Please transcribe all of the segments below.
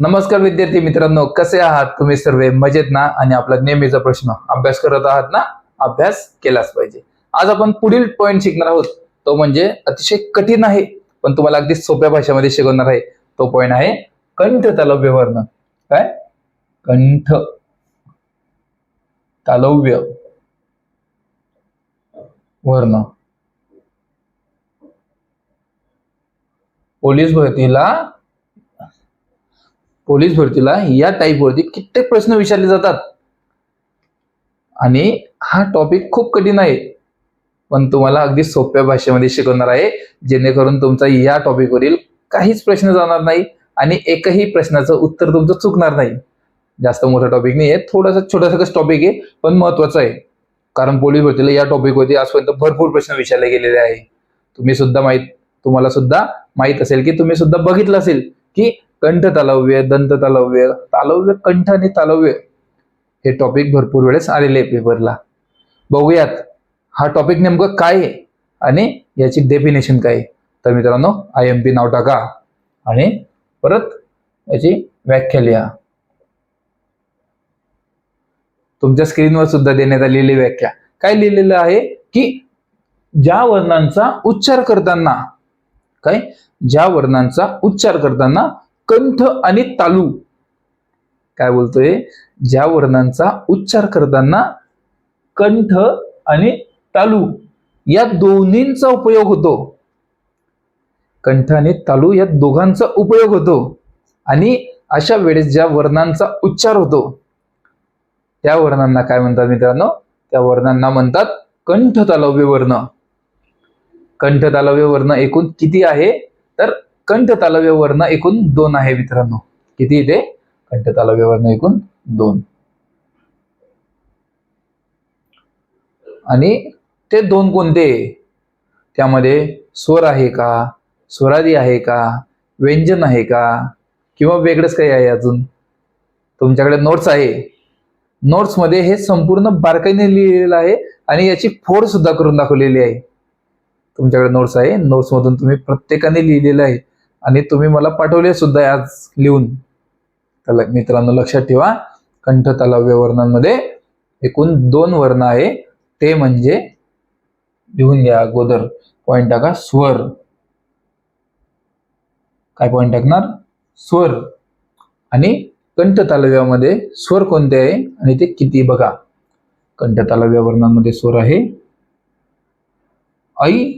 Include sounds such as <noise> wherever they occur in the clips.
नमस्कार विद्यार्थी मित्रांनो कसे आहात? तुम्ही सर्व मजेत ना? आणि आपला नेहमीचा प्रश्न अभ्यास करत आहात ना? अभ्यास केलाच पाहिजे. आज आपण पुढील पॉइंट शिकणार आहोत. तो म्हणजे अतिशय कठीण आहे पण तुम्हाला अगदी सोप्या भाषेमध्ये शिकवणार आहे. तो पॉइंट आहे कंठ तालव्य वर्ण काय? कंठ तालव्य वर्ण पोलीस भरतीला पोलीस भरतीला या टाईपवरती कित्येक प्रश्न विचारले जातात. आणि हा टॉपिक खूप कठीण आहे. पण तुम्हाला अगदी सोप्या भाषेमध्ये शिकवणार आहे जेणेकरून तुमचा या टॉपिकवरील काहीच प्रश्न जाणार नाही आणि एकही प्रश्नाचं उत्तर तुमचं चुकणार नाही. जास्त मोठा टॉपिक नाही आहे थोडासा छोटासाच टॉपिक आहे पण महत्त्वाचा आहे. कारण पोलीस भरतीला या टॉपिकवरती आजपर्यंत भरपूर प्रश्न विचारले गेलेले आहे. तुम्ही सुद्धा माहीत तुम्हाला सुद्धा माहीत असेल की तुम्ही सुद्धा बघितलं असेल की कंठ तालव्य दंत तालव्य तालव्य कंठ आणि तालव्य हे टॉपिक भरपूर वेळेस आलेले आहे पेपरला बघूयात हा टॉपिक नेमकं काय आहे आणि याची डेफिनेशन काय आहे? तर मित्रांनो आय एम पी नाव टाका आणि परत याची व्याख्या लिहा. तुमच्या स्क्रीनवर सुद्धा देण्यात आलेली व्याख्या. काय लिहिलेलं आहे की ज्या वर्णांचा उच्चार करताना काय? ज्या वर्णांचा उच्चार करताना कंठ आणि तालू. काय बोलतोय? ज्या वर्णांचा उच्चार करताना कंठ आणि तालू या दोन्हींचा उपयोग होतो. कंठ आणि तालू या दोघांचा उपयोग होतो. आणि अशा वेळेस ज्या वर्णांचा उच्चार होतो त्या वर्णांना काय म्हणतात मित्रांनो? त्या वर्णांना म्हणतात कंठ तालव्य वर्ण. कंठ तालव्य वर्ण एकूण किती आहे? तर कंठ तालव्य वर्ण एकूण दोन आहे मित्रांनो. किती इथे? कंठ तालव्य वर्ण एकूण दोन. आणि ते दोन कोणते? त्यामध्ये स्वर आहे का? स्वरादी आहे का? व्यंजन आहे का? किंवा वेगळंच काही आहे अजून? तुमच्याकडे नोट्स आहे. नोट्समध्ये हे संपूर्ण बारकाईने लिहिलेलं आहे आणि याची फोड सुद्धा करून दाखवलेली आहे. तुमच्याकडे नोट्स आहे. नोट्समधून तुम्ही प्रत्येकाने लिहिलेलं आहे. आणि तुम्ही मला पाठवले सुद्धा आज लिहून. त्याला मित्रांनो लक्षात ठेवा कंठ तालव्य वर्णांमध्ये एकूण दोन वर्ण आहे. ते म्हणजे लिहून घ्या अगोदर. पॉइंट टाका स्वर. काय पॉइंट टाकणार? स्वर. आणि कंठ तालव्यामध्ये स्वर कोणते आहे? आणि ते किती बघा. कंठ तालव्य वर्णांमध्ये स्वर आहे. ऐ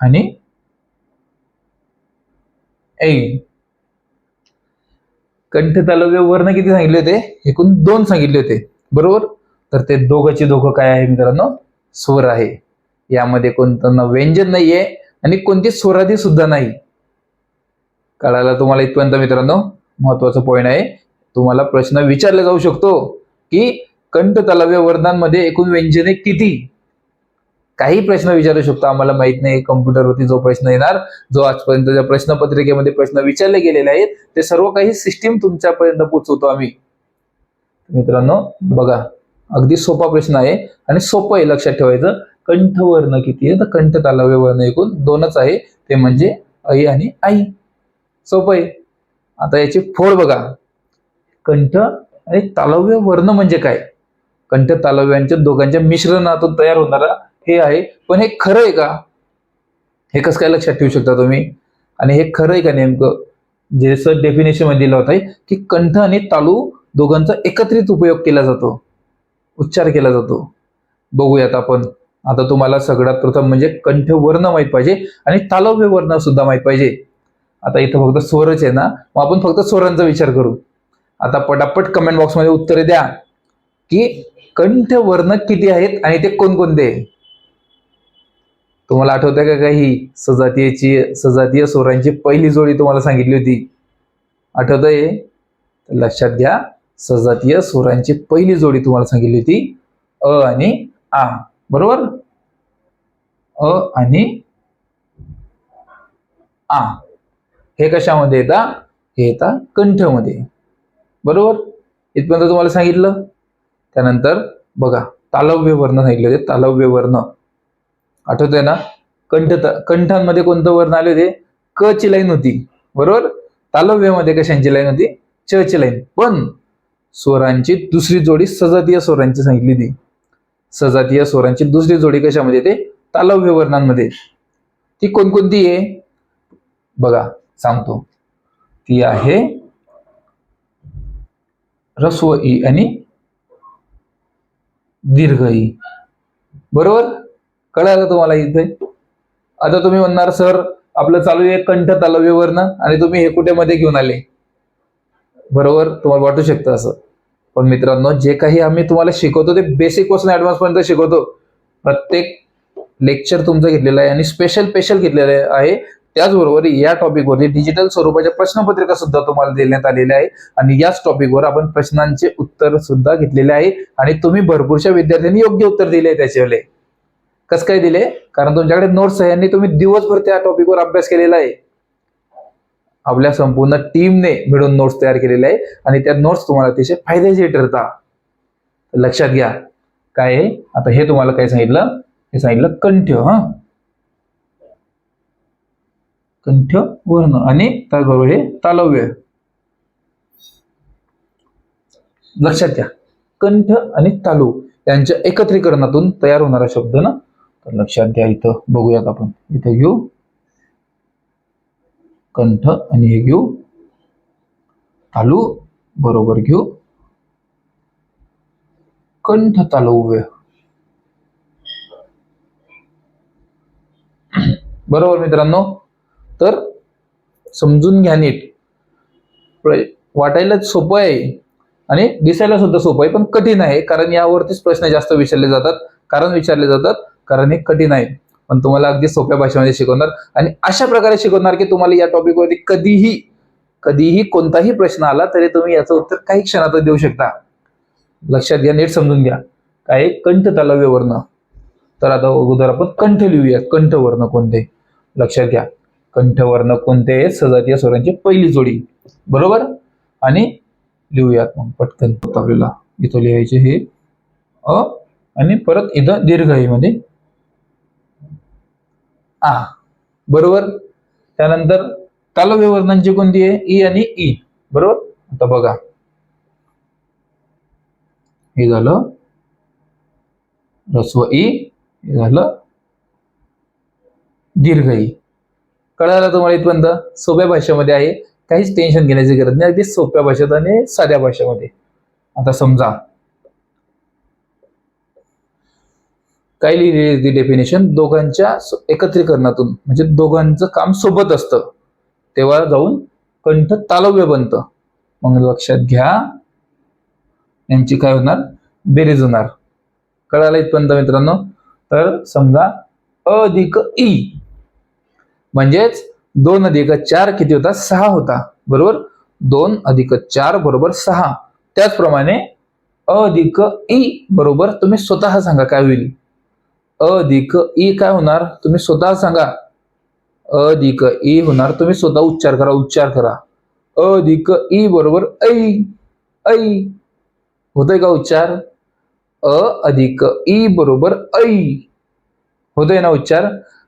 आणि ऐ. कंठ तालुक्यावरनं वर्ण किती सांगितले होते? एकूण दोन सांगितले होते. बरोबर? तर ते दोघांचे दोघं काय आहे मित्रांनो? स्वर आहे. यामध्ये कोणतं व्यंजन नाहीये आणि कोणती स्वराधी सुद्धा नाही. कळायला तुम्हाला इथपर्यंत मित्रांनो महत्त्वाचा पॉईंट आहे. तुम्हाला प्रश्न विचारला जाऊ शकतो की कंठ तालव्य वर्णांमध्ये एकूण व्यंजने किती? काही प्रश्न विचारू शकतो. आम्हाला माहीत नाही कम्प्युटरवरती जो प्रश्न येणार जो आजपर्यंतच्या प्रश्नपत्रिकेमध्ये प्रश्न विचारले गेलेले आहेत ते सर्व काही सिस्टीम तुमच्यापर्यंत पोहोचवतो आम्ही. मित्रांनो बघा अगदी सोपा प्रश्न आहे आणि सोपं आहे लक्षात ठेवायचं. कंठवर्ण किती आहे? तर कंठ तालव्य वर्ण एकूण दोनच आहे. ते म्हणजे ऐ आणि आई. सोपं आहे. आता याची फोड बघा. कंठ आणि तालव्य वर्ण म्हणजे काय? कंठ तालव्यांच्या दोघांच्या मिश्रणातून तयार होणारा हे आहे. पण हे खरं आहे का? हे कसं काय लक्षात ठेवू शकता तुम्ही? आणि हे खरं आहे का नेमकं? जसं डेफिनेशनमध्ये दिलं होत की कंठ आणि तालू दोघांचा एकत्रित उपयोग केला जातो. उच्चार केला जातो. बघूयात आपण. आता तुम्हाला सगळ्यात प्रथम म्हणजे कंठ वर्ण माहीत पाहिजे आणि तालव्य वर्ण सुद्धा माहीत पाहिजे. आता इथं फक्त स्वरच आहे ना? मग आपण फक्त स्वरांचा विचार करू. आता पटापट कमेंट बॉक्समध्ये उत्तरे द्या. की कंठ वर्ण किती आहेत आणि ते कोणकोणते? तुम्हाला आठवत आहे का काही सजातीयची सजातीय स्वरांची पहिली जोडी तुम्हाला सांगितली होती? आठवत आहे लक्षात घ्या सजातीय स्वरांची पहिली जोडी तुम्हाला सांगितली होती. अ आणि आ. बरोबर? अ आणि आ. हे कशामध्ये येता? हे येता कंठमध्ये. बरोबर? इथपर्यंत तुम्हाला सांगितलं. त्यानंतर बघा तालव्य वर्ण सांगितले होते तालव्य वर्ण आठवतंय ना? कंठ कंठांमध्ये कोणतं वर्ण आले होते? क ची लाईन होती. बरोबर? तालव्यामध्ये कशांची लाईन होती? च ची लाईन. पण स्वरांची दुसरी जोडी सजातीय स्वरांची सांगितली ती सजातीय स्वरांची दुसरी जोडी कशामध्ये ते तालव्य वर्णांमध्ये. ती कोणकोणती आहे? बघा सांगतो. ती आहे रस्व ई आणि दीर्घ ई बरोबर? कळालं तुम्हाला इथे? आता तुम्ही म्हणणार सर आपलं चालू आहे कंठ तालव्यवरनं आणि तुम्ही हे कुठेमध्ये घेऊन आले? बरोबर तुम्हाला वाटू शकतं असं. पण मित्रांनो जे काही आम्ही तुम्हाला शिकवतो ते बेसिकपासून ऍडव्हान्स पर्यंत शिकवतो. प्रत्येक लेक्चर तुमचं घेतलेलं आहे आणि स्पेशल स्पेशल घेतलेलं आहे. त्याचबरोबर या टॉपिकवरती डिजिटल स्वरूपाच्या प्रश्नपत्रिका सुद्धा तुम्हाला देण्यात आलेल्या आहे आणि याच टॉपिकवर आपण प्रश्नांचे उत्तर सुद्धा घेतलेले आहे. आणि तुम्ही भरपूरशा विद्यार्थ्यांनी योग्य उत्तर दिले आहे त्याच्यावर कसं काय दिले? कारण तुमच्याकडे नोट्स आहे आणि तुम्ही दिवसभर त्या टॉपिकवर अभ्यास केलेला आहे. आपल्या संपूर्ण टीमने मिळून नोट्स तयार केलेले आहे आणि त्या नोट्स तुम्हाला अतिशय फायद्याचे ठरता. लक्षात घ्या. काय आहे? आता हे तुम्हाला काय सांगितलं? हे सांगितलं कंठ हा. कंठ वर्ण आणि त्याचबरोबर हे तालव्य. लक्षात घ्या. कंठ आणि तालू यांच्या एकत्रीकरणातून तयार होणारा शब्द ना तर लक्षात घ्या इथं. बघूयात आपण. इथं घेऊ. कंठ आणि हे घेऊ. तालू बरोबर घेऊ. कंठ तालव्य. बरोबर मित्रांनो? तर समजून घ्या नीट. वाटायला सोपं आहे आणि दिसायला सुद्धा सोपं आहे पण कठीण आहे कारण यावरतीच प्रश्न जास्त विचारले जातात. कारण विचारले जातात. कारण हे कठीण आहे. पण तुम्हाला अगदी सोप्या भाषेमध्ये शिकवणार. आणि अशा प्रकारे शिकवणार की तुम्हाला या टॉपिकवरती कधीही कधीही कोणताही प्रश्न आला तरी तुम्ही याचं उत्तर काही क्षणातच देऊ शकता. लक्षात घ्या नीट समजून घ्या. काय कंठ तालव्यवर्ण तर आता अगोदर आपण कंठ लिहूया. कंठवर्ण कोणते? लक्षात घ्या. कंठवर्ण कोणते? आहेत सजातीय स्वरांची पहिली जोडी. बरोबर? आणि लिहूयात मग पटकन. आपल्याला इथं लिहायचे हे अ आणि परत इथं दीर्घमध्ये. आ. बरोबर? त्यानंतर तालव्यवर्णांची कोणती आहे? ई आणि ई. बरोबर? आता बघा. हे झालं. रस्व ई. हे झालं. दीर्घ ई. कळालं तुम्हाला इथपर्यंत? सोप्या भाषेमध्ये आहे. काहीच टेन्शन घेण्याची गरज नाही. अगदी सोप्या भाषेत आणि साध्या भाषेमध्ये. आता समजा. काय लिहिलेली ती डेफिनेशन दोघांच्या एकत्रीकरणातून म्हणजे दोघांचं काम सोबत असतं. तेव्हा जाऊन कंठ तालव्य बनतं. मग लक्षात घ्या यांची काय होणार? बेरीज होणार. कळायला इथपर्यंत मित्रांनो? तर समजा अ अधिक ई. म्हणजेच दोन अधिक चार किती होता? सहा होता. बरोबर? दोन अधिक चार बरोबर सहा. त्याचप्रमाणे अ अधिक ई बरोबर तुम्ही स्वतः सांगा काय होईल? अधिक ई काय होणार? तुम्ही स्वतः सांगा. अ अधिक ई होणार. तुम्ही स्वतः उच्चार करा उच्चार करा. अ अधिक ई बरोबर ऐ ऐ. होतोय का उच्चार? अ अधिक ई बरोबर ऐ. होतोय ना उच्चार?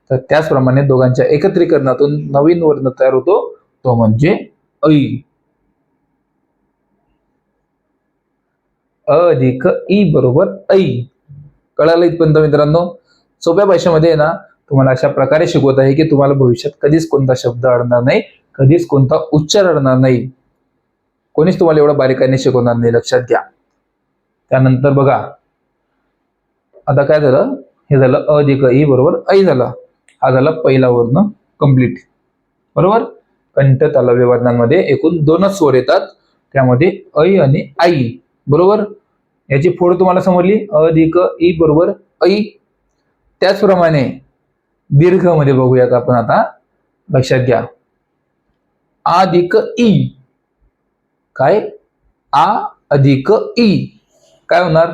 तर त्याचप्रमाणे दोघांच्या एकत्रीकरणातून नवीन वर्ण तयार होतो. तो म्हणजे ऐ. अधिक ई बरोबर ऐ. कळालं इथपर्यंत मित्रांनो? सोप्या भाषेमध्ये आहे ना तुम्हाला अशा प्रकारे शिकवत आहे की तुम्हाला भविष्यात कधीच कोणता शब्द अडणार नाही कधीच कोणता उच्चार अडणार नाही. कोणीच तुम्हाला एवढं बारीकाईने शिकवणार नाही लक्षात घ्या. त्यानंतर बघा. आता काय झालं? हे झालं अ अधिक ई बरोबर ऐ झाला. हा झाला पहिला वर्ण कंप्लीट बरोबर? कंठ तालव्य वर्णांमध्ये एकूण दोनच स्वर येतात. त्यामध्ये ऐ आणि आई. बरोबर? याची फोड तुम्हाला समजली? अ अधिक ई बरोबर ऐ. त्याचप्रमाणे दीर्घमध्ये बघूयात आपण आता. लक्षात घ्या. आ अधिक ई. काय? आ अधिक ई. काय होणार?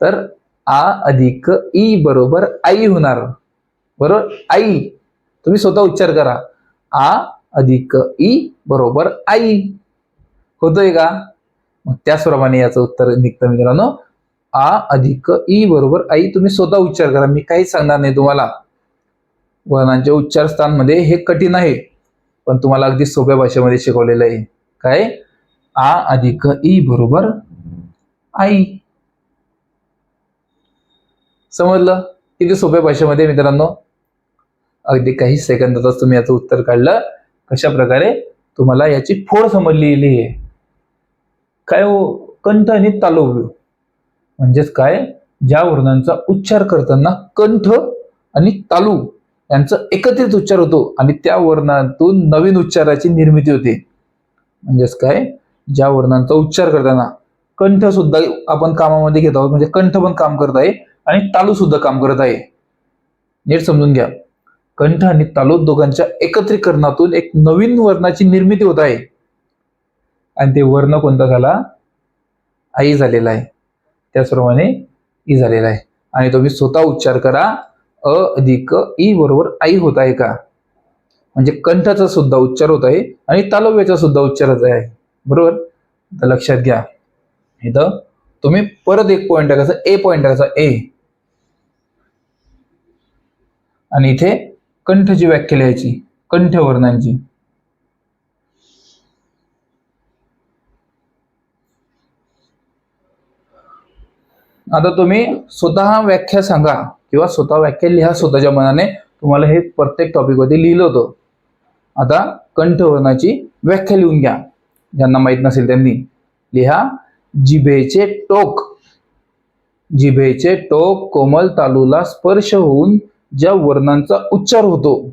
तर आ अधिक ई बरोबर आई होणार. बरोबर? आई. तुम्ही स्वतः उच्चार करा. आ अधिक ई बरोबर आई. होतोय का? मग त्याचप्रमाणे याचं उत्तर निघतं मित्रांनो. आ अधिक ई बरोबर आई तुम्ही स्वतः उच्चार करा. मी काहीच सांगणार नाही तुम्हाला. वर्णांच्या उच्चार स्थानमध्ये हे कठीण आहे पण तुम्हाला अगदी सोप्या भाषेमध्ये शिकवलेलं आहे. काय? आ अधिक ई बरोबर आई. समजलं? किती सोप्या भाषेमध्ये मित्रांनो? अगदी काही सेकंदातच तुम्ही याचं उत्तर काढलं. कशा प्रकारे तुम्हाला याची फोड समजलेली आहे. काय हो? कंठ आणि तालव्य. म्हणजेच काय? ज्या वर्णांचा उच्चार करताना कंठ आणि तालू यांचा एकत्रित उच्चार होतो आणि त्या वर्णातून नवीन उच्चाराची निर्मिती होते. म्हणजेच काय? ज्या वर्णांचा उच्चार करताना कंठ सुद्धा आपण कामामध्ये घेत आहोत म्हणजे कंठ पण काम करत आहे आणि तालू सुद्धा काम करत आहे. नीट समजून घ्या. कंठ आणि तालू दोघांच्या एकत्रीकरणातून एक नवीन वर्णाची निर्मिती होत आहे. आणि ते वर्ण कोणता झाला? आई झालेला आहे. त्याचप्रमाणे ई झालेला आहे. आणि तुम्ही स्वतः उच्चार करा अ अधिक ई बरोबर आई होत आहे का? म्हणजे कंठाचा सुद्धा उच्चार होत आहे आणि तालव्याचा सुद्धा उच्चार होत आहे. बरोबर? तर लक्षात घ्या. इथं तुम्ही परत एक पॉइंट टाकायचा ए पॉइंट टाकायचा ए आणि इथे कंठची व्याख्या लिहायची कंठ आता तुम्ही स्वतः व्याख्या सांगा किंवा स्वतः व्याख्या लिहा स्वतःच्या मनाने. तुम्हाला हे प्रत्येक टॉपिकवरती लिहिलं होतं. आता कंठवर्णाची व्याख्या लिहून घ्या. ज्यांना माहीत नसेल त्यांनी. लिहा जिभेचे टोक. जिभेचे टोक कोमल तालूला स्पर्श होऊन ज्या वर्णांचा उच्चार होतो.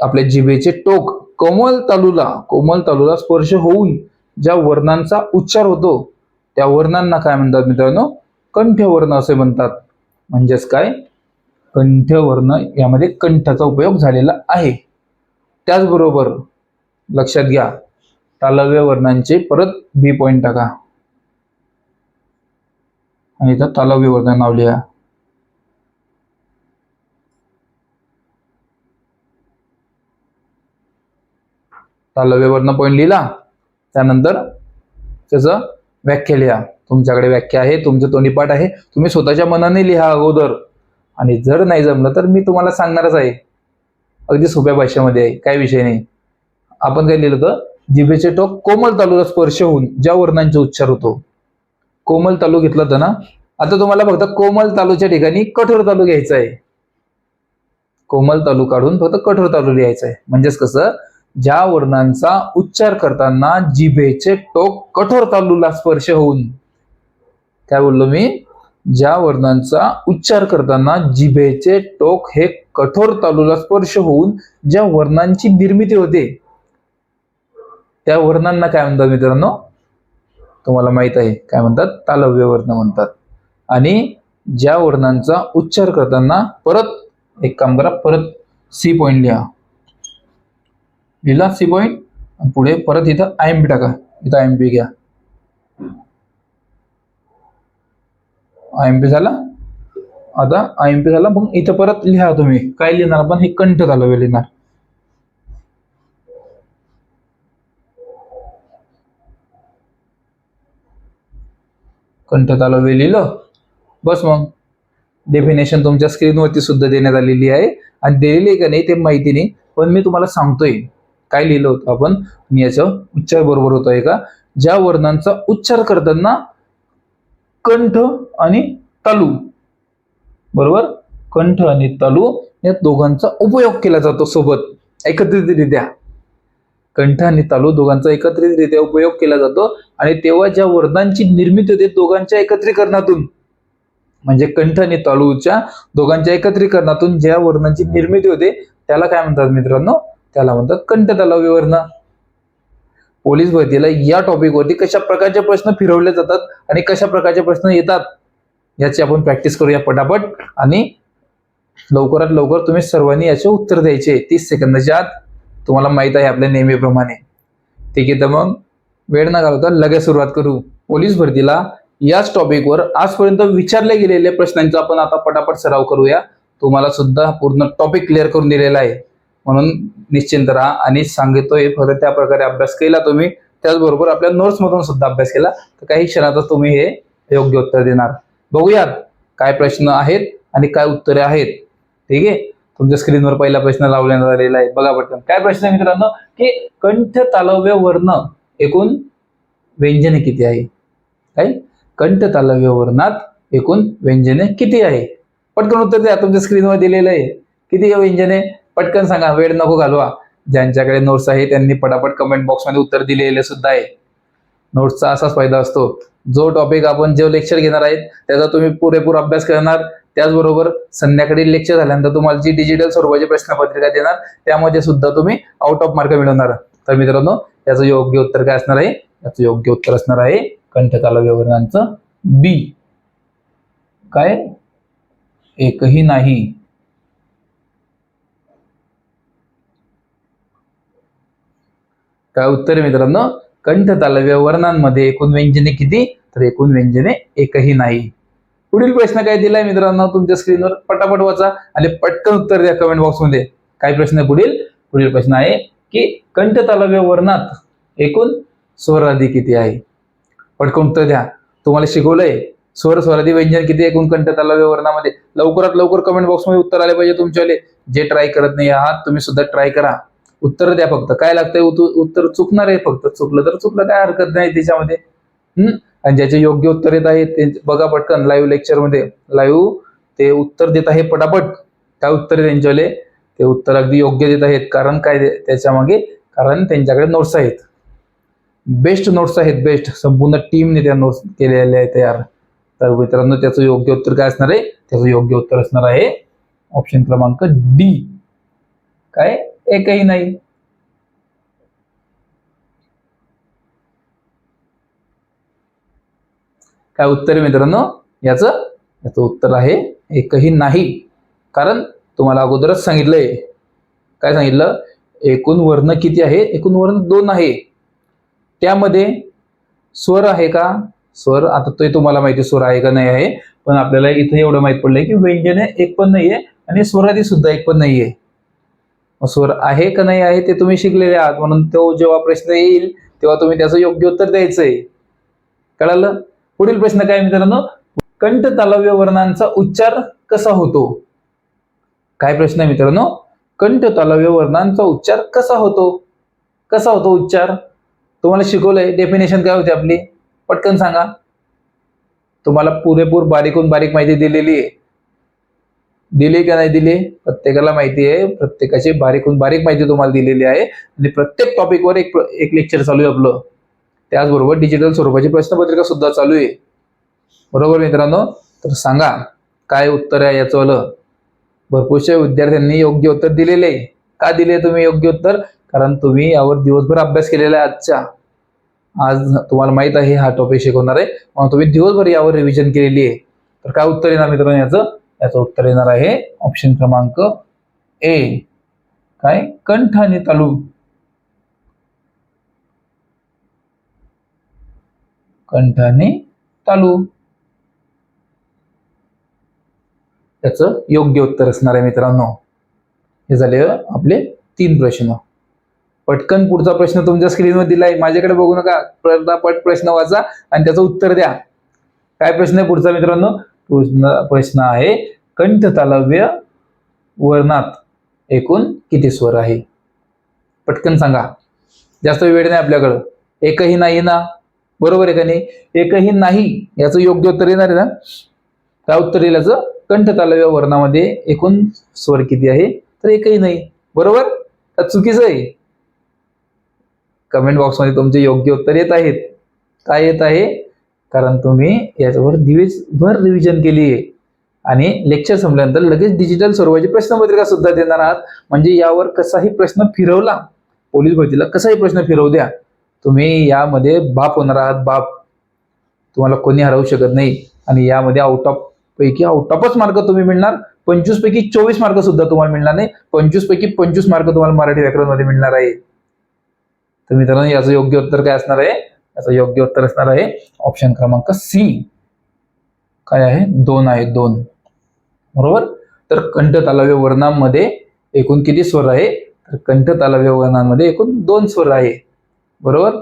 आपल्या जिभेचे टोक कोमल तालूला कोमल तालूला स्पर्श होऊन ज्या वर्णांचा उच्चार होतो. त्या वर्णांना काय म्हणतात मित्रांनो? कंठवर्ण असे म्हणतात. म्हणजेच काय? कंठवर्ण यामध्ये कंठाचा उपयोग झालेला आहे. त्याचबरोबर लक्षात घ्या तालव्य वर्णांचे परत बी पॉइंट टाका. आणि इथं तालव्य वर्ण नाव लिहा. तालव्य वर्ण पॉइंट लिहिला. त्यानंतर त्याचं व्याख्या लिहा. तुमच्याकडे व्याख्या आहे तुमचं तोंडीपाठ आहे. तुम्ही स्वतःच्या मनाने लिहा अगोदर. आणि जर नाही जमलं तर मी तुम्हाला सांगणारच आहे. अगदी सोप्या भाषेमध्ये आहे काय विषय नाही. आपण काय लिहिलं होतं? जिभेचे टोक कोमल तालुला स्पर्श होऊन ज्या वर्णांचे उच्चार होतो. कोमल तालू घेतला होता ना? आता तुम्हाला फक्त कोमल तालूच्या ठिकाणी कठोर तालू घ्यायचा आहे. कोमल तालू काढून फक्त कठोर तालू लिहायचा आहे. म्हणजेच कसं? ज्या वर्णांचा उच्चार करताना जिभेचे टोक कठोर तालूला स्पर्श होऊन. काय बोललो मी? ज्या वर्णांचा उच्चार करताना जिभेचे टोक हे कठोर तालूला स्पर्श होऊन ज्या वर्णांची निर्मिती होते. त्या वर्णांना काय म्हणतात मित्रांनो? तुम्हाला माहीत आहे काय म्हणतात? तालव्य वर्ण म्हणतात. आणि ज्या वर्णांचा उच्चार करताना परत एक काम करा परत सी पॉइंट लिहा. लिहिला सी पॉईंट पुढे परत इथं आय एम पी टाका. इथं आय एम पी घ्या. आय एम पी झाला. आता आय एम पी झाला मग इथं परत लिहा तुम्ही. काय लिहिणार आपण? हे कंठ तालव्य लिहिणार. कंठ तालव्य लिहिलं. बस मग. डेफिनेशन तुमच्या स्क्रीनवरती सुद्धा देण्यात आलेली आहे. आणि दिलेली आहे का नाही ते माहिती नाही पण मी तुम्हाला सांगतोय. काय लिहिलं होतं आपण? मी याचं उच्चार बरोबर होत आहे का ज्या वर्णांचा उच्चार करताना कंठ आणि तालू बरोबर? कंठ आणि तालू या दोघांचा उपयोग केला जातो सोबत एकत्रितरित्या. कंठ आणि तालू दोघांचा एकत्रितरित्या उपयोग केला जातो आणि तेव्हा ज्या वर्णांची निर्मिती होते दोघांच्या एकत्रीकरणातून म्हणजे कंठ आणि तालूच्या दोघांच्या एकत्रीकरणातून ज्या वर्णांची निर्मिती होते त्याला काय म्हणतात मित्रांनो? त्याला म्हणतात कंठ तलाव विवरण पोलीस भरतीला या टॉपिक वरती कशा प्रकारचे प्रश्न फिरवले जातात आणि कशा प्रकारचे प्रश्न येतात याची आपण प्रॅक्टिस करूया पटापट. आणि लवकरात लवकर तुम्ही सर्वांनी याचे उत्तर द्यायचे. तीस सेकंदाच्या आत तुम्हाला माहीत आहे आपल्या नेहमीप्रमाणे. ठीक आहे तर मग वेळ न घालवता लगेच सुरुवात करू. पोलीस भरतीला याच टॉपिकवर आजपर्यंत विचारले गेलेल्या प्रश्नांचा आपण आता पटापट सराव करूया. तुम्हाला सुद्धा पूर्ण टॉपिक क्लिअर करून दिलेला आहे. म्हणून निश्चिंत राहा आणि सांगतोय फक्त त्या प्रकारे अभ्यास केला तुम्ही त्याचबरोबर आपल्या notes मधून सुद्धा अभ्यास केला तर काही क्षणातच तुम्ही हे योग्य उत्तर देणार. बघूयात काय प्रश्न आहेत आणि काय उत्तरे आहेत. ठीक आहे? तुमच्या स्क्रीनवर पहिला प्रश्न लावण्यात आलेला आहे. बघा पटकन. काय प्रश्न आहे मित्रांनो? की कंठ तालव्य वर्ण एकूण व्यंजने किती आहे? काय? कंठ तालव्य वर्णात एकूण व्यंजने किती आहे? पटकन उत्तर द्या. तुमच्या स्क्रीनवर दिलेलं आहे. किती व्यंजने? पटकन सांगा वेळ नको घालवा. ज्यांच्याकडे नोट्स आहे त्यांनी पटापट कमेंट बॉक्समध्ये उत्तर दिलेले सुद्धा आहे. नोट्सचा असाच फायदा असतो. जो टॉपिक आपण जे लेक्चर घेणार आहेत त्याचा तुम्ही पुरेपूर अभ्यास करणार. त्याचबरोबर संध्याकाळी लेक्चर झाल्यानंतर तुम्हाला जी डिजिटल स्वरूपाची प्रश्नपत्रिका देणार त्यामध्ये सुद्धा तुम्ही आउट ऑफ मार्क मिळवणार. तर मित्रांनो याचं योग्य उत्तर काय असणार आहे? याचं योग्य उत्तर असणार आहे कंठकाला वर्णांचं बी काय? एकही नाही. काय उत्तर मित्रांनो? कंठ तालव्य वर्णांमध्ये एकूण व्यंजने किती? तर एकूण व्यंजने एकही नाही. पुढील प्रश्न काय दिलाय मित्रांनो? तुमच्या स्क्रीनवर पटापट वाचा आणि पटकन उत्तर द्या कमेंट बॉक्समध्ये काय प्रश्न आहे पुढील? पुढील प्रश्न आहे की कंठ तालव्य वर्णात एकूण स्वरादी किती आहे? पटकन उत्तर द्या. तुम्हाला शिकवलंय स्वर स्वरादी व्यंजन किती एकूण कंठ तालव्य वर्णामध्ये? लवकरात लवकर कमेंट बॉक्समध्ये उत्तर आले पाहिजे तुमच्याले जे ट्राय करत नाही आहात तुम्ही सुद्धा ट्राय करा. उत्तर द्या फक्त. काय लागतंय? उत्तर चुकणार आहे फक्त. चुकलं तर चुकलं. काय हरकत नाही त्याच्यामध्ये. हम्म आणि ज्याचे योग्य उत्तर येत आहे ते बघा पटकन लाईव्ह लेक्चरमध्ये लाईव्ह ते उत्तर देत आहे पटापट. काय उत्तर आहे त्यांच्यावाले? ते उत्तर अगदी योग्य देत आहेत. कारण काय त्याच्यामागे? कारण त्यांच्याकडे नोट्स आहेत. बेस्ट नोट्स आहेत बेस्ट संपूर्ण टीमने त्या नोट्स केलेल्या आहेत तयार तर मित्रांनो त्याचं योग्य उत्तर काय असणार आहे? त्याचं योग्य उत्तर असणार आहे ऑप्शन क्रमांक डी काय? एकही नाही. काय उत्तर मित्रांनो? याचं? याचं उत्तर आहे एकही नाही. कारण तुम्हाला अगोदरच सांगितलंय. काय सांगितलं? एकूण वर्ण किती आहे? एकूण वर्ण दोन आहे. त्यामध्ये स्वर आहे का? स्वर आता ते तुम्हाला माहिती स्वर आहे का नाही आहे पण आपल्याला इथे एवढं माहीत पडलंय की व्यंजने एक पण नाहीये आणि स्वरादी सुद्धा एक पण नाहीये. स्वर आहे का नाही आहे ते तुम्ही शिकलेले आहात. म्हणून तो जेव्हा प्रश्न येईल तेव्हा तुम्ही त्याचं योग्य उत्तर द्यायचंय. कळालं? पुढील प्रश्न काय मित्रांनो? कंठ तालव्य वर्णांचा उच्चार कसा होतो? काय प्रश्न आहे मित्रांनो? कंठ तालव्य वर्णांचा उच्चार कसा होतो? कसा होतो उच्चार? तुम्हाला शिकवलंय. डेफिनेशन काय होती आपली? पटकन सांगा. तुम्हाला पुरेपूर बारीकून बारीक माहिती दिलेली आहे. दिले का नाही दिले? प्रत्येकाला माहिती आहे. प्रत्येकाची बारीकून बारीक माहिती तुम्हाला दिलेली आहे. आणि प्रत्येक टॉपिकवर एक एक लेक्चर चालू आहे आपलं. त्याचबरोबर डिजिटल स्वरूपाची प्रश्नपत्रिका सुद्धा चालू आहे. बरोबर मित्रांनो? तर सांगा काय उत्तर आहे याचं आलं भरपूरशा विद्यार्थ्यांनी योग्य उत्तर दिलेले आहे. का दिले तुम्ही योग्य उत्तर? कारण तुम्ही यावर दिवसभर अभ्यास केलेला आहे आजच्या आज तुम्हाला माहीत आहे हा टॉपिक शिकवणार आहे. म्हणून तुम्ही दिवसभर यावर रिव्हिजन केलेली आहे. तर काय उत्तर येणार मित्रांनो याचं? याचं उत्तर येणार आहे. ऑप्शन क्रमांक ए काय? कंठ आणि तालू. कंठ आणि तालू. त्याचं योग्य उत्तर असणार आहे मित्रांनो. हे झाले आपले तीन प्रश्न. पटकन पुढचा प्रश्न तुमच्या स्क्रीनवर दिलाय. माझ्याकडे बघू नका. पट प्रश्न वाचा आणि त्याचं उत्तर द्या. काय प्रश्न आहे पुढचा मित्रांनो? प्रश्न प्रश्न आहे कंठ तालव्य वर्णात एकूण किती स्वर आहे? पटकन सांगा. जास्त वेळ नाही आपल्याकडं. एकही नाही ना? बरोबर आहे का नाही? एकही नाही याचं योग्य उत्तर येणार आहे ना? काय उत्तर येईल याचं? कंठ तालव्य वर्णामध्ये एकूण स्वर किती आहे? तर एकही नाही. बरोबर? का चुकीचं आहे. कमेंट बॉक्समध्ये तुमचे योग्य उत्तर येत आहेत. काय येत आहे? कारण तुम्ही याच्यावर दिवसभर रिव्हिजन केली आहे आणि लेक्चर संपल्यानंतर लगेच डिजिटल स्वरूपाची प्रश्नपत्रिका सुद्धा देणार आहात. म्हणजे यावर कसाही प्रश्न फिरवला पोलीस भरतीला कसाही प्रश्न फिरवू द्या तुम्ही यामध्ये बाप होणार आहात बाप. तुम्हाला कोणी हरवू शकत नाही. आणि यामध्ये आउट ऑफ पैकी आउट ऑफच मार्क तुम्ही मिळणार. पंचवीस पैकी चोवीस मार्क सुद्धा तुम्हाला मिळणार नाही. पंचवीस पैकी पंचवीस मार्क तुम्हाला मराठी व्याकरणमध्ये मिळणार आहे. तर मित्रांनो याचं योग्य उत्तर काय असणार आहे? याचं योग्य उत्तर असणार आहे. ऑप्शन क्रमांक सी काय आहे? दोन आहे दोन. बरोबर? तर कंठ तालव्य वर्णांमध्ये एकूण किती स्वर आहे? तर कंठ तालव्य वर्णांमध्ये एकूण दोन स्वर आहे. बरोबर?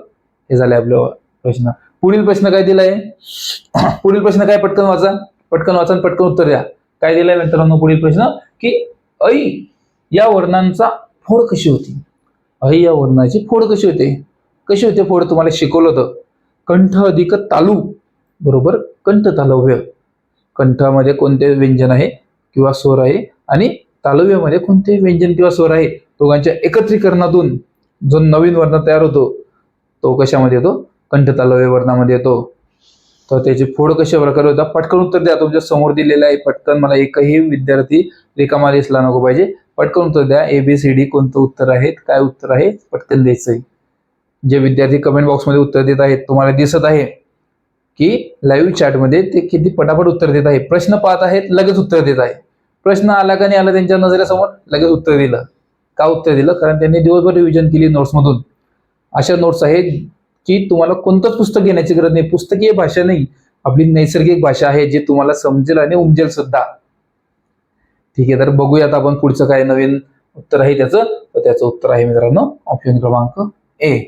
हे झाले आपले प्रश्न. पुढील प्रश्न काय दिलाय? <coughs> पुढील प्रश्न काय? पटकन वाचा. पटकन वाचा आणि पटकन उत्तर द्या. काय दिलाय मित्रांनो पुढील प्रश्न? की ऐ या वर्णांचा फोड कशी होती? ऐ या वर्णाची फोड कशी होते? कशी होते फोड तुम्हाला शिकवलं होतं. कंठ अधिक तालू. बरोबर? कंठ तालव्य. कंठामध्ये कोणते व्यंजन आहे किंवा स्वर आहे? आणि तालव्यामध्ये कोणते व्यंजन किंवा स्वर आहे? दोघांच्या एकत्रीकरणातून जो नवीन वर्ण तयार होतो तो कशामध्ये येतो? कंठ तालव्य वर्णामध्ये येतो. तर त्याची फोड कशा प्रकारे होता पटकन उत्तर द्या. तुमच्यासमोर दिलेलं आहे. पटकन मला एकही विद्यार्थी रिकामा दिसला नको पाहिजे. पटकन उत्तर द्या. ए बी सी डी कोणतं उत्तर आहे? काय उत्तर आहे? पटकन द्यायचं आहे जे विद्यार्थी कमेंट बॉक्समध्ये उत्तर देत आहेत तुम्हाला दिसत आहे की लाईव्ह चॅटमध्ये ते किती पटापट उत्तर देत आहे. प्रश्न पाहत आहेत लगेच उत्तर देत आहे. प्रश्न आला का नाही आला त्यांच्या नजरेसमोर लगेच उत्तर दिलं. का उत्तर दिलं? कारण त्यांनी दिवसभर रिव्हिजन केली नोट्समधून अशा नोट्स आहेत की तुम्हाला कोणतंच पुस्तक घेण्याची गरज नाही. पुस्तकीय भाषा नाही. आपली नैसर्गिक भाषा आहे जी तुम्हाला समजेल आणि उमजेल सुद्धा. ठीक आहे तर बघूयात आपण पुढचं काय नवीन उत्तर आहे त्याचं. तर त्याचं उत्तर आहे मित्रांनो ऑप्शन क्रमांक ए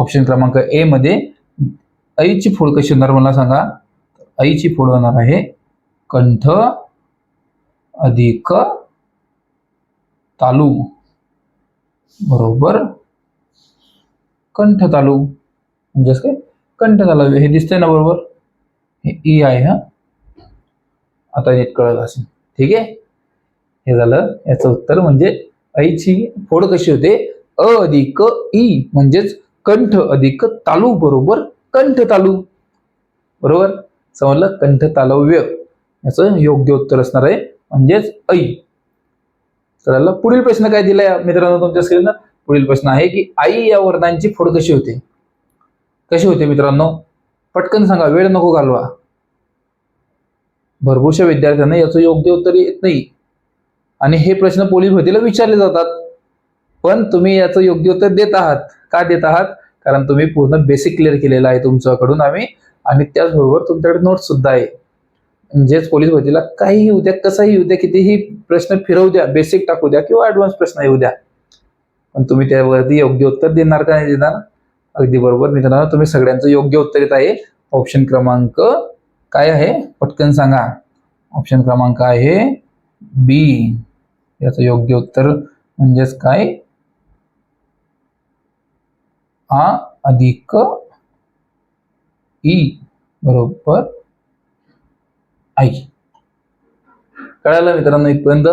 ऑप्शन क्रमांक ए मध्ये ऐची फोड कशी होणार मला सांगा. ऐची फोड होणार आहे कंठ अधिक तालू. बरोबर. कंठ तालू. म्हणजेच काय? कंठ तालू. हे दिसतंय ना बरोबर? हे ई आहे हा? आता नीट कळत असेल. ठीक आहे? हे झालं. याचं उत्तर म्हणजे ऐची फोड कशी होते? अ अधिक ई म्हणजेच कंठ अधिक तालू बरोबर कंठ तालू. बरोबर? समजलं कंठ तालव्य. याचं योग्य उत्तर असणार आहे म्हणजेच ऐ. चला पुढील प्रश्न काय दिलाय मित्रांनो तुमच्या स्क्रीनला पुढील प्रश्न आहे की आई या वर्णांची फोड कशी होते? कशी होते मित्रांनो? पटकन सांगा वेळ नको घालवा. भरपूरशा विद्यार्थ्यांना याचं योग्य उत्तर येत नाही. आणि हे प्रश्न पोलीस भरतीला विचारले जातात. पण तुम्ही याचं योग्य उत्तर देत आहात. का देत आहात? कारण तुम्ही पूर्ण बेसिक क्लिअर केलेलं आहे तुमच्याकडून आम्ही. आणि त्याचबरोबर तुमच्याकडे नोट्स सुद्धा आहे. म्हणजेच पोलीस भरतीला काहीही येऊ द्या कसाही येऊ द्या कितीही प्रश्न फिरवू द्या बेसिक टाकू द्या किंवा ऍडव्हान्स प्रश्न येऊ द्या. पण तुम्ही त्यावरती योग्य उत्तर देणार का नाही देणार? अगदी बरोबर. मित्रांनो तुम्ही सगळ्यांचं योग्य उत्तर येत आहे. ऑप्शन क्रमांक काय आहे? पटकन सांगा. ऑप्शन क्रमांक आहे बी याचं योग्य उत्तर म्हणजेच काय? आ अधिक ई बरोबर आई. कळालं मित्रांनो इथपर्यंत?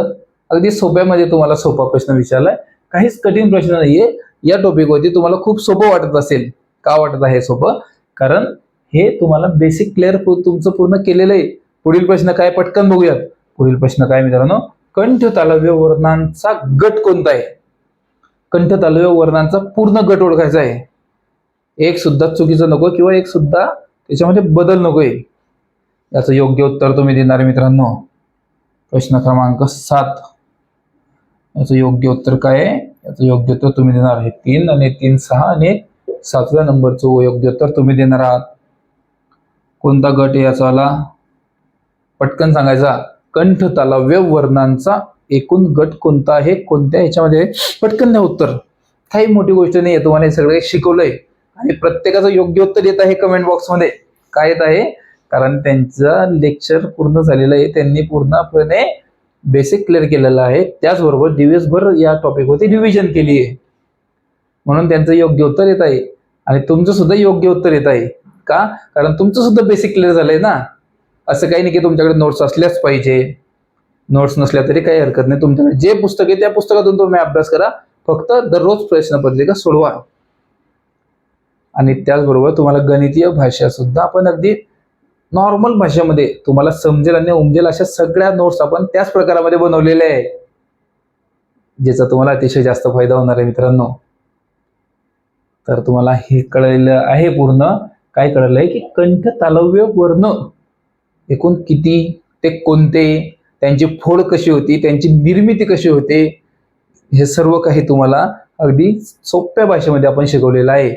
अगदी सोप्यामध्ये तुम्हाला सोपा प्रश्न विचारलाय. काहीच कठीण प्रश्न नाहीये. या टॉपिकवरती तुम्हाला खूप सोपं वाटत असेल. का वाटत आहे सोपं? कारण हे तुम्हाला बेसिक क्लिअर तुमचं पूर्ण केलेलं आहे. पुढील प्रश्न काय? पटकन बघूयात. पुढील प्रश्न काय मित्रांनो? कंठ तालव्य वर्णांचा गट कोणता आहे? कंठ तालव्य वर्णांचा पूर्ण गट ओळखायचा आहे. एक सुद्धा चुकीचं नको किंवा एक सुद्धा त्याच्यामध्ये बदल नकोय. याचं योग्य उत्तर तुम्ही देणार मित्रांनो. प्रश्न क्रमांक सात. याचं योग्य उत्तर काय आहे? याचं योग्य उत्तर तुम्ही देणार आहे तीन आणि तीन सहा आणि सातव्या नंबरचं योग्य उत्तर तुम्ही देणार आहात. कोणता गट याचा आला? पटकन सांगायचा. कंठ तालव्य वर्णांचा एकूण गट कोणता आहे कोणत्या ह्याच्यामध्ये पटकन नाही उत्तर. काही मोठी गोष्ट नाही आहे तुम्हाला हे सगळे शिकवलंय. आणि प्रत्येकाचं योग्य उत्तर येत आहे कमेंट बॉक्समध्ये काय येत आहे? कारण त्यांचं लेक्चर पूर्ण झालेलं आहे. त्यांनी पूर्णपणे बेसिक क्लिअर केलेलं आहे. त्याचबरोबर दिवसभर या टॉपिकवरती रिव्हिजन केली आहे. म्हणून त्यांचं योग्य उत्तर येत आहे. आणि तुमचं सुद्धा योग्य उत्तर येत आहे. का? कारण तुमचं सुद्धा बेसिक क्लिअर झालंय ना? असं काही नाही की तुमच्याकडे नोट्स असल्याच पाहिजे. नोट्स नसल्या तरी काही हरकत नाही. तुमच्याकडे जे पुस्तक आहे त्या पुस्तकातून तुम्ही अभ्यास करा. फक्त दररोज प्रश्नपत्रिका सोडवा. आणि त्याचबरोबर तुम्हाला गणितीय भाषा सुद्धा आपण अगदी नॉर्मल भाषेमध्ये तुम्हाला समजेल आणि उमजेल अशा सगळ्या नोट्स आपण त्याच प्रकारामध्ये बनवलेल्या आहे. ज्याचा तुम्हाला अतिशय जास्त फायदा होणार आहे मित्रांनो. तर तुम्हाला हे कळलेलं आहे पूर्ण. काय कळलं आहे की कंठ तालव्य वर्ण एकूण किती ते कोणते? त्यांची फोड कशी होती त्यांची निर्मिती कशी होते हे सर्व काही तुम्हाला अगदी सोप्या भाषेमध्ये आपण शिकवलेलं आहे.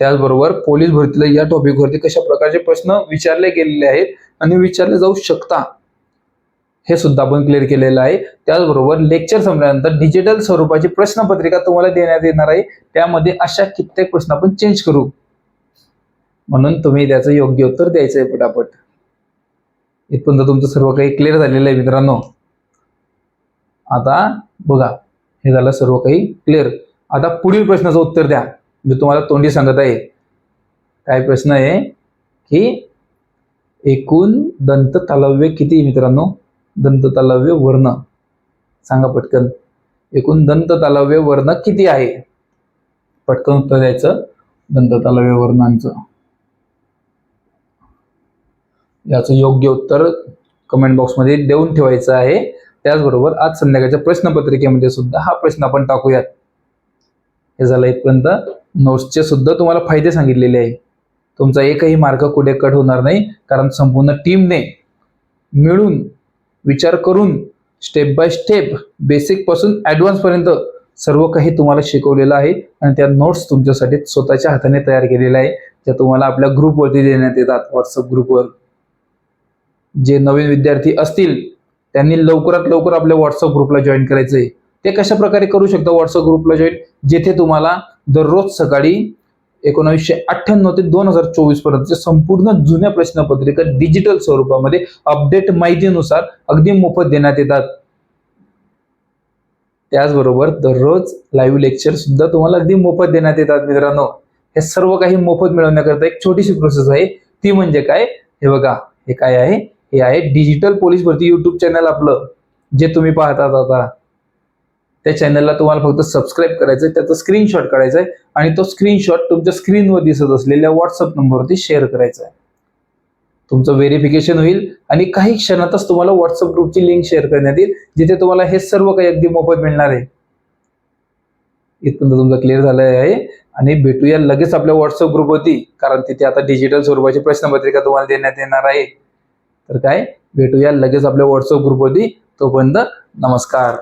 त्याचबरोबर पोलीस भरतीला या टॉपिकवरती कशा प्रकारचे प्रश्न विचारले गेलेले आहेत आणि विचारले जाऊ शकता हे सुद्धा आपण क्लिअर केलेलं आहे. त्याचबरोबर लेक्चर संपल्यानंतर डिजिटल स्वरूपाची प्रश्नपत्रिका तुम्हाला देण्यात येणार आहे. त्यामध्ये अशा कित्येक प्रश्न आपण चेंज करू. म्हणून तुम्ही त्याचं योग्य उत्तर द्यायचं आहे पटापट. इथपर्यंत तुमचं सर्व काही क्लिअर झालेलं आहे मित्रांनो. आता बघा हे झालं सर्व काही क्लिअर आता पुढील प्रश्नाचं उत्तर द्या. मी तुम्हाला तोंडी सांगत आहे. काय प्रश्न आहे? की एकूण दंत तालव्य किती मित्रांनो? दंत तालव्य वर्ण. सांगा पटकन. एकूण दंत तालव्य वर्ण किती आहे? पटकन उत्तर द्यायचं. दंत तालव्य वर्णांचं. याचं योग्य उत्तर कमेंट बॉक्समध्ये देऊन ठेवायचं आहे. त्याचबरोबर आज संध्याकाळच्या प्रश्नपत्रिकेमध्ये सुद्धा हा प्रश्न आपण टाकूयात. हे झालं इथपर्यंत. नोट्सचे सुद्धा तुम्हाला फायदे सांगितलेले आहे. तुमचा एकही मार्क कुठे कट होणार नाही कारण संपूर्ण टीमने मिळून विचार करून स्टेप बाय स्टेप बेसिकपासून ॲडव्हान्सपर्यंत सर्व काही तुम्हाला शिकवलेलं आहे. आणि त्या नोट्स तुमच्यासाठी स्वतःच्या हाताने तयार केलेल्या आहे. त्या तुम्हाला आपल्या ग्रुपवरती देण्यात येतात व्हॉट्सअप ग्रुपवर जे नवीन विद्यार्थी असतील त्यांनी लवकरात लवकर आपल्या व्हॉट्सअप ग्रुपला जॉईन करायचं आहे ते कशा प्रकारे करू शकता व्हॉट्सअप ग्रुपला जॉईन जेथे तुम्हाला दररोज सकाळी एकोणीसशे अठ्ठ्याण्णव ते दोन हजार चोवीस पर्यंतचे संपूर्ण जुन्या प्रश्नपत्रिका डिजिटल स्वरूपामध्ये अपडेट माहितीनुसार अगदी मोफत देण्यात येतात. त्याचबरोबर दररोज लाईव्ह लेक्चर सुद्धा तुम्हाला अगदी मोफत देण्यात येतात मित्रांनो. हे सर्व काही मोफत मिळवण्याकरता एक छोटीशी प्रोसेस आहे. ती म्हणजे काय? हे बघा हे काय आहे? हे आहे डिजिटल पोलीस भरती युट्यूब चॅनल आपलं जे तुम्ही पाहतात आता. त्या चॅनलला तुम्हाला फक्त सबस्क्राईब करायचं आहे त्याचा स्क्रीनशॉट काढायचा आहे आणि तो स्क्रीनशॉट तुमच्या स्क्रीनवर दिसत असलेल्या व्हॉट्सअप नंबरवरती शेअर करायचा आहे तुमचं व्हेरिफिकेशन होईल आणि काही क्षणातच तुम्हाला व्हॉट्सअप ग्रुपची लिंक शेअर करण्यात येईल जिथे तुम्हाला हे सर्व काही अगदी मोफत मिळणार आहे. इथपर्यंत तुमचं क्लिअर झालं आहे. आणि भेटूया लगेच आपल्या व्हॉट्सअप ग्रुपवरती कारण तिथे आता डिजिटल स्वरूपाची प्रश्नपत्रिका तुम्हाला देण्यात येणार आहे. तर काय भेटूया लगेच आपल्या व्हॉट्सअप ग्रुपवरती तोपर्यंत नमस्कार.